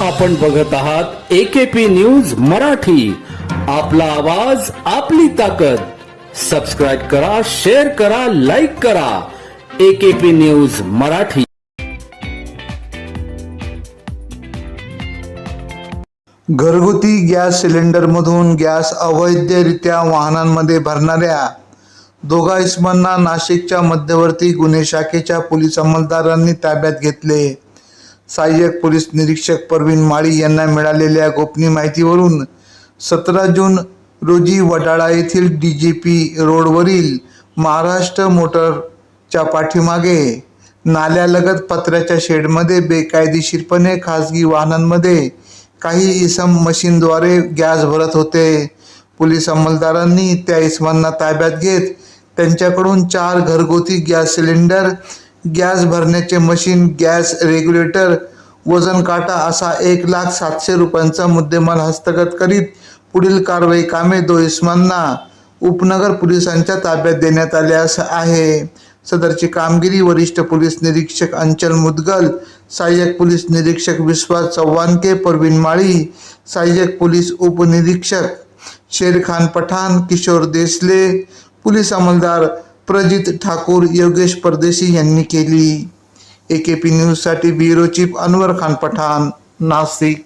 आपण बघत आहात एकेपी न्यूज मराठी. आपला आवाज आपली ताकद. सबस्क्राईब करा शेअर करा लाईक करा. AKP news Marathi. घरगुती गॅस सिलेंडरमधून गॅस अवैधरित्या वाहनांमध्ये भरणाऱ्या दोघा इस्मांना नाशिकच्या मध्यवर्ती गुन्हे शाखेच्या पोलीस अंमलदारांनी ताब्यात घेतले. सहाय्यक पोलीस निरीक्षक परवीन माळी यांना मिळालेल्या गोपनीय माहितीवरून सतरा जून रोजी वडाळा येथील डी जी पी रोडवरील महाराष्ट्र मोटरच्या पाठीमागे नाल्यालगत पत्र्याच्या शेडमध्ये बेकायदेशीरपणे खाजगी वाहनांमध्ये काही इसम मशीनद्वारे गॅस भरत होते. पोलीस अंमलदारांनी त्या इसमांना ताब्यात घेत त्यांच्याकडून चार घरगुती गॅस सिलेंडर गॅस भरण्याचे मशीन गॅस रेग्युलेटर वजन काटा असा एक लाख सातशे रुपयांचा मुद्देमाल हस्तगत करीत पुढील कारवाई कामे दो इस्मांना उपनगर पोलिसांच्या ताब्यात देण्यात आल्यास आहे. सदरची कामगिरी वरिष्ठ पोलीस निरीक्षक अंचल मुदगल सहाय्यक पोलीस निरीक्षक विश्वास चव्हाणके परवीन माळी सहाय्यक पोलीस उपनिरीक्षक शेरखान पठाण किशोर देसले पोलीस अंमलदार प्रजित ठाकूर योगेश परदेशी यांनी केली. ए के पी न्यूजसाठी ब्युरो चीफ अनवर खान पठाण नाशिक.